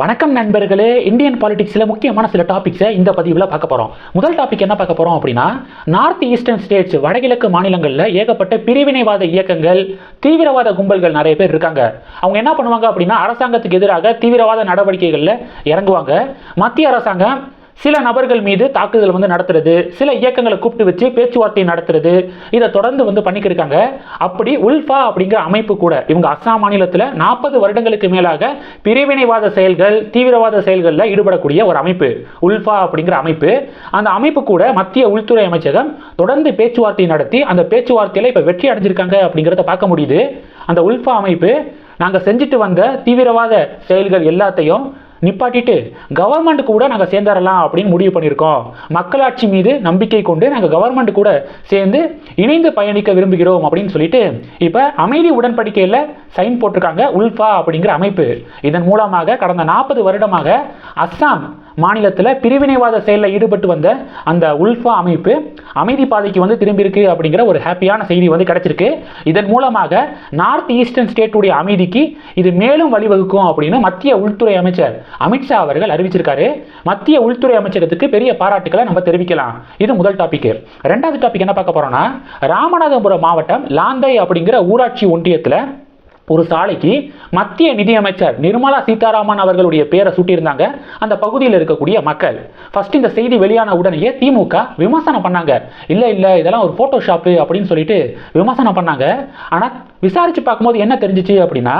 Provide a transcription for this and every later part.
வணக்கம் நண்பர்களே இந்தியன் பாலிடிக்ஸில் முக்கியமான சில டாபிக்ஸை இந்த பதிவில் பார்க்க போகிறோம் முதல் டாபிக் என்ன பார்க்க போகிறோம் அப்படின்னா நார்த் ஈஸ்டர்ன் ஸ்டேட்ஸ் வடகிழக்கு மாநிலங்களில் ஏகப்பட்ட பிரிவினைவாத இயக்கங்கள் தீவிரவாத கும்பல்கள் நிறைய பேர் இருக்காங்க. அவங்க என்ன பண்ணுவாங்க அப்படின்னா அரசாங்கத்துக்கு எதிராக தீவிரவாத நடவடிக்கைகளில் இறங்குவாங்க. மத்திய அரசாங்கம் சில நபர்கள் மீது தாக்குதல் வந்து நடத்துறது சில இயக்கங்களை கூப்பிட்டு வச்சு பேச்சுவார்த்தை நடத்துறது இதை தொடர்ந்து வந்து பண்ணிக்கிட்டு இருக்காங்க. அப்படி உல்ஃபா அப்படிங்கிற அமைப்பு கூட இவங்க அஸ்ஸாம் மாநிலத்தில் நாற்பது வருடங்களுக்கு மேலாக பிரிவினைவாத செயல்கள் தீவிரவாத செயல்களில் ஈடுபடக்கூடிய ஒரு அமைப்பு உல்ஃபா அப்படிங்கிற அமைப்பு. அந்த அமைப்பு கூட மத்திய உள்துறை அமைச்சகம் தொடர்ந்து பேச்சுவார்த்தை நடத்தி அந்த பேச்சுவார்த்தையில் இப்போ வெற்றி அடைஞ்சிருக்காங்க அப்படிங்கிறத பார்க்க முடியுது. அந்த உல்ஃபா அமைப்பு நாங்கள் செஞ்சுட்டு வந்த தீவிரவாத செயல்கள் எல்லாத்தையும் நிப்பாட்டிட்டு கவர்மெண்ட் கூட நாங்கள் சேர்ந்துடலாம் அப்படின்னு முடிவு பண்ணியிருக்கோம் மக்களாட்சி மீது நம்பிக்கை கொண்டு நாங்கள் கவர்மெண்ட் கூட சேர்ந்து இணைந்து பயணிக்க விரும்புகிறோம் அப்படின்னு சொல்லிட்டு இப்போ அமைதி உடன்படிக்கையில் சைன் போட்டிருக்காங்க உல்ஃபா அப்படிங்கிற அமைப்பு. இதன் மூலமாக கடந்த நாற்பது வருடமாக அஸ்ஸாம் மாநிலத்தில் பிரிவினைவாத செயலில் ஈடுபட்டு வந்த அந்த உல்ஃபா அமைப்பு அமைதி பாதைக்கு வந்து திரும்பியிருக்கு அப்படிங்கிற ஒரு ஹாப்பியான செய்தி வந்து கிடச்சிருக்கு. இதன் மூலமாக நார்த் ஈஸ்டர்ன் ஸ்டேட்டுடைய அமைதிக்கு இது மேலும் வழிவகுக்கும் அப்படின்னு மத்திய உள்துறை அமைச்சர் அமித்ஷா அவர்கள் அறிவிச்சிருக்காரு. மத்திய உள்துறை அமைச்சகத்துக்கு பெரிய பாராட்டுக்களை நம்ம தெரிவிக்கலாம். இது முதல் டாபிக் ரெண்டாவது டாபிக் என்ன பார்க்க போறோம்னா ராமநாதபுரம் மாவட்டம் லாந்தை அப்படிங்கிற ஊராட்சி ஒன்றியத்தில் ஒரு சாலைக்கு மத்திய நிதியமைச்சர் நிர்மலா சீதாராமன் அவர்களுடைய பேரை சூட்டியிருந்தாங்க. அந்த பகுதியில் இருக்கக்கூடிய மக்கள். ஃபர்ஸ்ட் இந்த செய்தி வெளியான உடனேயே திமுக விமர்சனம் பண்ணாங்க. இல்லை இல்லை இதெல்லாம் ஒரு ஃபோட்டோஷாப்பு அப்படின்னு சொல்லிட்டு விமர்சனம் பண்ணாங்க. ஆனால் விசாரித்து பார்க்கும்போது என்ன தெரிஞ்சிச்சு அப்படின்னா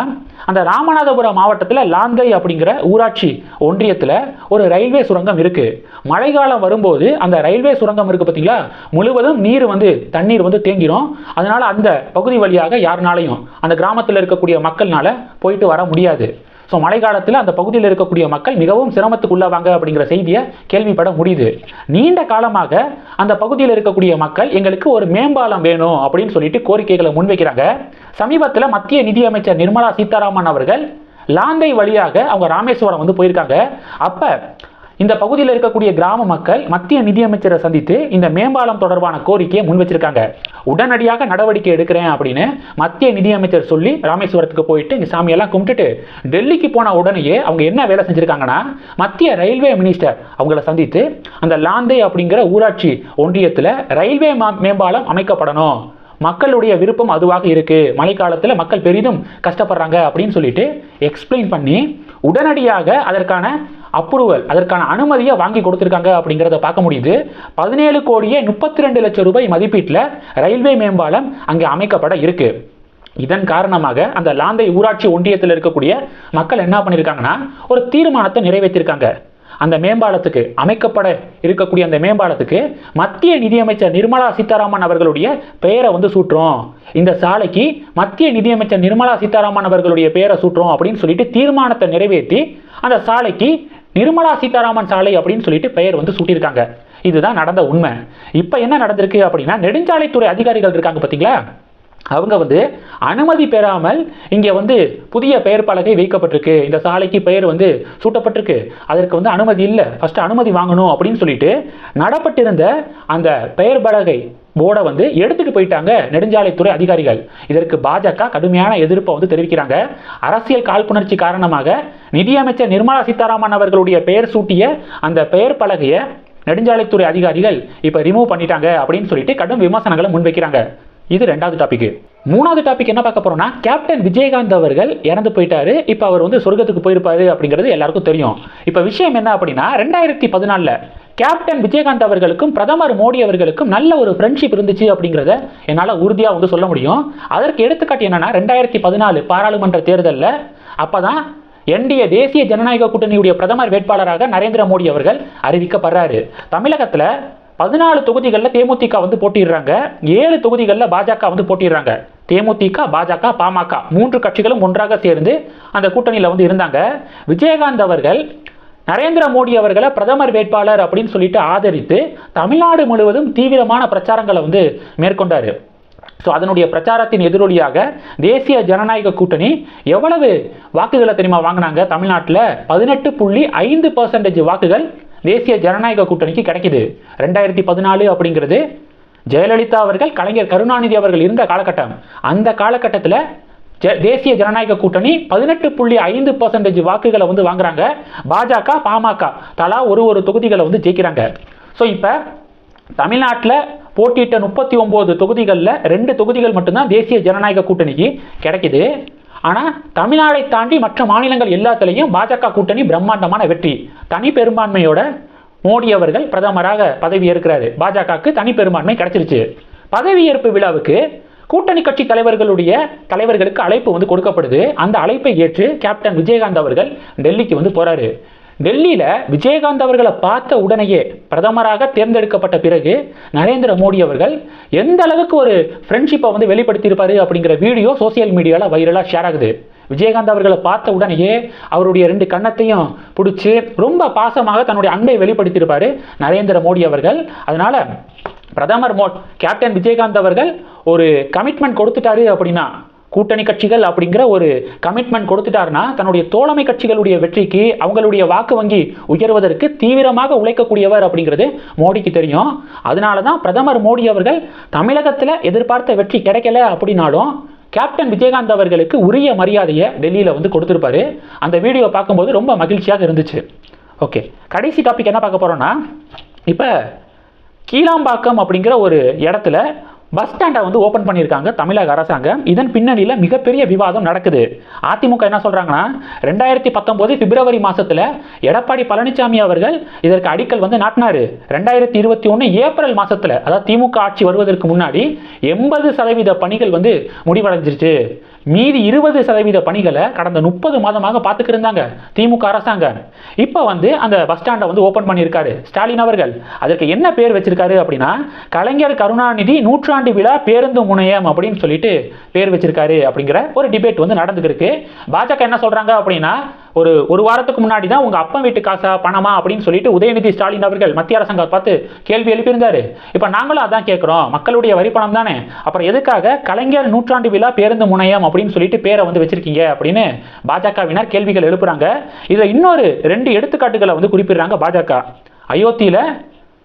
அந்த ராமநாதபுரம் மாவட்டத்தில் லாந்தை அப்படிங்கிற ஊராட்சி ஒன்றியத்தில் ஒரு ரயில்வே சுரங்கம் இருக்குது மழைக்காலம் வரும்போது அந்த ரயில்வே சுரங்கம் இருக்குது பார்த்தீங்களா முழுவதும் நீர் வந்து தண்ணீர் வந்து தேங்கிடும் அதனால் அந்த பகுதி வழியாக யாருனாலையும் அந்த கிராமத்தில் இருக்கக்கூடிய மக்கள்னால போயிட்டு வர முடியாது. ஸோ மழை காலத்தில் அந்த பகுதியில் இருக்கக்கூடிய மக்கள் மிகவும் சிரமத்துக்குள்ளாவாங்க அப்படிங்கிற செய்தியை கேள்விப்பட முடியுது. நீண்ட காலமாக அந்த பகுதியில் இருக்கக்கூடிய மக்கள் எங்களுக்கு ஒரு மேம்பாலம் வேணும் அப்படின்னு சொல்லிட்டு கோரிக்கைகளை முன்வைக்கிறாங்க. சமீபத்தில் மத்திய நிதியமைச்சர் நிர்மலா சீதாராமன் அவர்கள் லாந்தை வழியாக அவங்க ராமேஸ்வரம் வந்து போயிருக்காங்க. அப்போ இந்த பகுதியில் இருக்கக்கூடிய கிராம மக்கள் மத்திய நிதியமைச்சரை சந்தித்து இந்த மேம்பாலம் தொடர்பான கோரிக்கையை முன் வச்சிருக்காங்க. உடனடியாக நடவடிக்கை எடுக்கிறேன் அப்படின்னு மத்திய நிதியமைச்சர் சொல்லி ராமேஸ்வரத்துக்கு போயிட்டு இங்கே சாமியெல்லாம் கும்பிட்டுட்டு டெல்லிக்கு போன உடனேயே அவங்க என்ன வேலை செஞ்சுருக்காங்கன்னா மத்திய ரயில்வே மினிஸ்டர் அவங்கள சந்தித்து அந்த லாந்தை அப்படிங்கிற ஊராட்சி ஒன்றியத்தில் ரயில்வே மேம்பாலம் அமைக்கப்படணும். மக்களுடைய விருப்பம் அதுவாக இருக்குது மழைக்காலத்தில் மக்கள் பெரிதும் கஷ்டப்படுறாங்க அப்படின்னு சொல்லிட்டு எக்ஸ்பிளைன் பண்ணி உடனடியாக அதற்கான அப்ரூவல் அதற்கான அனுமதியை வாங்கி கொடுத்துருக்காங்க அப்படிங்கிறத பார்க்க முடியுது. பதினேழு கோடியே முப்பத்தி ரெண்டு லட்சம் ரூபாய் மதிப்பீட்டில் ரயில்வே மேம்பாலம் அங்கே அமைக்கப்பட இருக்குது இதன் காரணமாக அந்த லாந்தை ஊராட்சி ஒன்றியத்தில் இருக்கக்கூடிய மக்கள் என்ன பண்ணியிருக்காங்கன்னா ஒரு தீர்மானத்தை நிறைவேற்றிருக்காங்க. அந்த மேம்பாலத்துக்கு அமைக்கப்பட இருக்கக்கூடிய அந்த மேம்பாலத்துக்கு மத்திய நிதியமைச்சர் நிர்மலா சீதாராமன் அவர்களுடைய பெயரை வந்து சூட்டுறோம். இந்த சாலைக்கு மத்திய நிதியமைச்சர் நிர்மலா சீதாராமன் அவர்களுடைய பெயரை சூட்டுறோம் அப்படின்னு சொல்லிட்டு தீர்மானத்தை நிறைவேற்றி அந்த சாலைக்கு நிர்மலா சீதாராமன் சாலை அப்படின்னு சொல்லிட்டு பெயர் வந்து சூட்டியிருக்காங்க. இதுதான் நடந்த உண்மை. இப்போ என்ன நடந்திருக்கு அப்படின்னா நெடுஞ்சாலைத்துறை அதிகாரிகள் இருக்காங்க பார்த்தீங்களா அவங்க வந்து அனுமதி பெறாமல் இங்கே வந்து புதிய பெயர் பலகை வைக்கப்பட்டிருக்கு. இந்த சாலைக்கு பெயர் வந்து சூட்டப்பட்டிருக்கு. அதற்கு வந்து அனுமதி இல்லை. ஃபஸ்ட்டு அனுமதி வாங்கணும் அப்படின்னு சொல்லிட்டு நடப்பட்டிருந்த அந்த பெயர் பலகை போர்டை வந்து எடுத்துட்டு போயிட்டாங்க நெடுஞ்சாலைத்துறை அதிகாரிகள். இதற்கு பாஜக கடுமையான எதிர்ப்பை வந்து தெரிவிக்கிறாங்க. அரசியல் காழ்ப்புணர்ச்சி காரணமாக நிதியமைச்சர் நிர்மலா சீதாராமன் அவர்களுடைய பெயர் சூட்டிய அந்த பெயர் பலகையை நெடுஞ்சாலைத்துறை அதிகாரிகள் இப்போ ரிமூவ் பண்ணிட்டாங்க அப்படின்னு சொல்லிட்டு கடும் விமர்சனங்களை முன்வைக்கிறாங்க. இது ரெண்டாவது டாபிக் மூணாவது டாபிக் என்ன பார்க்க போறோம்னா கேப்டன் விஜயகாந்த் அவர்கள் இறந்து போயிட்டாரு. இப்போ அவர் வந்து சொர்க்கத்துக்கு போயிருப்பாரு அப்படிங்கிறது எல்லாருக்கும் தெரியும். இப்போ விஷயம் என்ன அப்படின்னா ரெண்டாயிரத்தி பதினாலில் கேப்டன் விஜயகாந்த் அவர்களுக்கும் பிரதமர் மோடி அவர்களுக்கும் நல்ல ஒரு ஃப்ரெண்ட்ஷிப் இருந்துச்சு அப்படிங்கிறத என்னால் உறுதியாக வந்து சொல்ல முடியும். அதற்கு எடுத்துக்காட்டு என்னன்னா ரெண்டாயிரத்தி பதினாலு பாராளுமன்ற தேர்தலில் அப்போ தான் என்டிஏ தேசிய ஜனநாயக கூட்டணியுடைய பிரதமர் வேட்பாளராக நரேந்திர மோடி அவர்கள் அறிவிக்கப்படுறாரு. தமிழகத்தில் பதினாலு தொகுதிகளில் தேமுதிக வந்து போட்டிடுறாங்க ஏழு தொகுதிகளில் பாஜக வந்து போட்டிடுறாங்க தேமுதிக பாஜக பாமக மூன்று கட்சிகளும் ஒன்றாக சேர்ந்து அந்த கூட்டணியில் வந்து இருந்தாங்க. விஜயகாந்த் அவர்கள் நரேந்திர மோடி அவர்களை பிரதமர் வேட்பாளர் அப்படின்னு சொல்லிட்டு ஆதரித்து தமிழ்நாடு முழுவதும் தீவிரமான பிரச்சாரங்களை வந்து மேற்கொண்டார். ஸோ அதனுடைய பிரச்சாரத்தின் எதிரொலியாக தேசிய ஜனநாயக கூட்டணி எவ்வளவு வாக்குகளை தெரியுமா வாங்கினாங்க? தமிழ்நாட்டில் பதினெட்டு புள்ளி ஐந்து பர்சன்டேஜ் வாக்குகள் தேசிய ஜனநாயக கூட்டணிக்கு கிடைக்குது. ரெண்டாயிரத்தி பதினாலு அப்படிங்கிறது ஜெயலலிதா அவர்கள் கலைஞர் கருணாநிதி அவர்கள் இருந்த காலகட்டம். அந்த காலகட்டத்தில் ஜ- தேசிய ஜனநாயக கூட்டணி பதினெட்டு புள்ளி ஐந்து பர்சன்டேஜ் வாக்குகளை வந்து வாங்குறாங்க. பாஜக பாமக தலா ஒரு ஒரு தொகுதிகளை வந்து ஜெயிக்கிறாங்க. ஸோ இப்போ தமிழ்நாட்டில் போட்டியிட்ட முப்பத்தி ஒம்பது தொகுதிகளில் ரெண்டு தொகுதிகள் மட்டும்தான் தேசிய ஜனநாயக கூட்டணிக்கு கிடைக்குது. ஆனால் தமிழ்நாடை தாண்டி மற்ற மாநிலங்கள் எல்லாத்துலேயும் பாஜக கூட்டணி பிரம்மாண்டமான வெற்றி. தனி பெரும்பான்மையோட மோடி அவர்கள் பிரதமராக பதவி ஏற்கிறாரு பாஜகவுக்கு தனி பெரும்பான்மை கிடைச்சிருச்சு. பதவியேற்பு விழாவுக்கு கூட்டணி கட்சி தலைவர்களுடைய தலைவர்களுக்கு அழைப்பு வந்து கொடுக்கப்படுது. அந்த அழைப்பை ஏற்று கேப்டன் விஜயகாந்த் அவர்கள் டெல்லிக்கு வந்து போறாரு. டெல்லியில் விஜயகாந்த் அவர்களை பார்த்த உடனேயே பிரதமராக தேர்ந்தெடுக்கப்பட்ட பிறகு நரேந்திர மோடி அவர்கள் எந்த அளவுக்கு ஒரு ஃப்ரெண்ட்ஷிப்பை வந்து வெளிப்படுத்தியிருப்பாரு அப்படிங்கிற வீடியோ சோசியல் மீடியாவில் வைரலாக ஷேர் ஆகுது. விஜயகாந்த் அவர்களை பார்த்த உடனேயே அவருடைய ரெண்டு கன்னத்தையும் பிடிச்சி ரொம்ப பாசமாக தன்னுடைய அன்பை வெளிப்படுத்தியிருப்பாரு நரேந்திர மோடி அவர்கள். அதனால் பிரதமர் மோ கேப்டன் விஜயகாந்த் அவர்கள் ஒரு கமிட்மெண்ட் கொடுத்துட்டாரு அப்படின்னா கூட்டணி கட்சிகள் அப்படிங்கிற ஒரு கமிட்மெண்ட் கொடுத்துட்டாருன்னா தன்னுடைய தோழமை கட்சிகளுடைய வெற்றிக்கு அவங்களுடைய வாக்கு வங்கி உயர்வதற்கு தீவிரமாக உழைக்கக்கூடியவர் அப்படிங்கிறது மோடிக்கு தெரியும். அதனால தான் பிரதமர் மோடி அவர்கள் தமிழகத்தில் எதிர்பார்த்த வெற்றி கிடைக்கல அப்படின்னாலும் கேப்டன் விஜயகாந்த் அவர்களுக்கு உரிய மரியாதையை டெல்லியில் வந்து கொடுத்துருப்பாரு. அந்த வீடியோ பார்க்கும்போது ரொம்ப மகிழ்ச்சியாக இருந்துச்சு. ஓகே கடைசி டாபிக் என்ன பார்க்க போகிறோன்னா இப்போ கீழாம்பாக்கம் அப்படிங்கிற ஒரு இடத்துல பஸ் ஸ்டாண்டை வந்து ஓப்பன் பண்ணியிருக்காங்க தமிழக அரசாங்கம். இதன் பின்னணியில் மிகப்பெரிய விவாதம் நடக்குது. அதிமுக என்ன சொல்கிறாங்கன்னா ரெண்டாயிரத்தி பத்தொம்போது பிப்ரவரி மாதத்தில் எடப்பாடி பழனிசாமி அவர்கள் இதற்கு அடிக்கல் வந்து நாட்டினாரு. ரெண்டாயிரத்தி இருபத்தி ஒன்று ஏப்ரல் மாதத்தில் அதாவது திமுக ஆட்சி வருவதற்கு முன்னாடி எண்பது சதவீத பணிகள் வந்து முடிவடைஞ்சிருச்சு. மீதி இருபது சதவீத பணிகளை கடந்த முப்பது மாதமாக பார்த்துக்கிருந்தாங்க திமுக அரசாங்கம். இப்போ வந்து அந்த பஸ் ஸ்டாண்டை வந்து ஓப்பன் பண்ணியிருக்காரு ஸ்டாலின் அவர்கள். அதற்கு என்ன பேர் வச்சிருக்காரு அப்படின்னா கலைஞர் கருணாநிதி நூற்றாண்டு விழா பேருந்து முனையம் அப்படின்னு சொல்லிட்டு பேர் வச்சிருக்காரு அப்படிங்கிற ஒரு டிபேட் வந்து நடந்துக்கு இருக்கு பாஜக என்ன சொல்றாங்க அப்படின்னா ஒரு ஒரு வாரத்துக்கு முன்னாடி தான் உங்கள் அப்பா வீட்டு காசா பணமா அப்படின்னு சொல்லிட்டு உதயநிதி ஸ்டாலின் அவர்கள் மத்திய அரசாங்கம் பார்த்து கேள்வி எழுப்பியிருந்தாரு. இப்போ நாங்களும் அதான் கேட்குறோம். மக்களுடைய வரி பணம் தானே? அப்புறம் எதுக்காக கலைஞர் நூற்றாண்டு விழா பேருந்து முனையம் அப்படின்னு சொல்லிட்டு பேரை வந்து வச்சிருக்கீங்க அப்படின்னு பாஜகவினர் கேள்விகள் எழுப்புறாங்க. இதில் இன்னொரு ரெண்டு எடுத்துக்காட்டுகளை வந்து குறிப்பிடுறாங்க பாஜக. அயோத்தியில்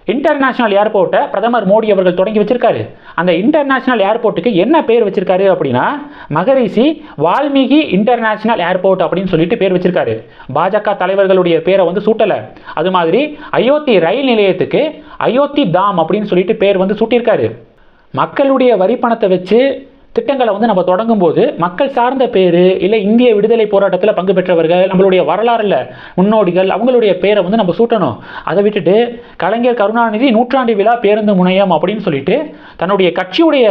இன்டர்நேஷனல் ஏர்போர்ட்டை பிரதமர் மோடி அவர்கள் தொடங்கி வச்சிருக்காரு. அந்த இன்டர்நேஷனல் ஏர்போர்ட்டுக்கு என்ன பேர் வச்சிருக்காரு அப்படின்னா மகரிஷி வால்மீகி இன்டர்நேஷனல் ஏர்போர்ட் அப்படின்னு சொல்லிட்டு பேர் வச்சிருக்காரு. பாஜக தலைவர்களுடைய பேரை வந்து சூட்டலை. அது மாதிரி அயோத்தி ரயில் நிலையத்துக்கு அயோத்தி தாம் அப்படின்னு சொல்லிட்டு பேர் வந்து சூட்டியிருக்காரு. மக்களுடைய வரி பணத்தை வச்சு திட்டங்களை வந்து நம்ம தொடங்கும் போது மக்கள் சார்ந்த பேர் இல்லை இந்திய விடுதலை போராட்டத்தில் பங்கு பெற்றவர்கள் நம்மளுடைய வரலாறுல முன்னோடிகள் அவங்களுடைய பேரை வந்து நம்ம சூட்டணும். அதை விட்டுட்டு கலைஞர் கருணாநிதி நூற்றாண்டு விழா பேருந்து முனையம் அப்படின்னு சொல்லிட்டு தன்னுடைய கட்சியுடைய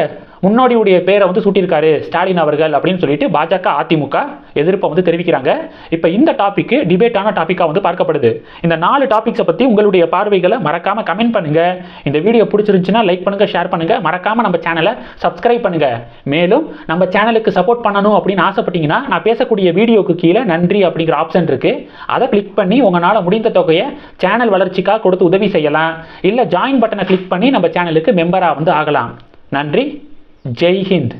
முன்னோடியுடைய பேரை வந்து சூட்டியிருக்காரு ஸ்டாலின் அவர்கள் அப்படின்னு சொல்லிட்டு பாஜக அதிமுக எதிர்ப்பை வந்து தெரிவிக்கிறாங்க. இப்போ இந்த டாபிக் டிபேட்டான டாப்பிக்காக வந்து பார்க்கப்படுது. இந்த நாலு டாபிக்ஸை பற்றி உங்களுடைய பார்வைகளை மறக்காம கமெண்ட் பண்ணுங்க. இந்த வீடியோ பிடிச்சிருந்துச்சுன்னா லைக் பண்ணுங்க ஷேர் பண்ணுங்க. மறக்காம நம்ம சேனலை சப்ஸ்கிரைப் பண்ணுங்க. மேலும் நம்ம சேனலுக்கு சப்போர்ட் பண்ணணும் அப்படின்னு ஆசைப்பட்டீங்கன்னா நான் பேசக்கூடிய வீடியோக்கு கீழே நன்றி அப்படிங்கிற ஆப்ஷன் இருக்கு. அதை கிளிக் பண்ணி உங்களால் முடிந்த தொகையை சேனல் வளர்ச்சிக்காக கொடுத்து உதவி செய்யலாம். இல்லை ஜாயின் பட்டனை கிளிக் பண்ணி நம்ம சேனலுக்கு மெம்பராக வந்து ஆகலாம். நன்றி. ಜೈ ಹಿಂದ್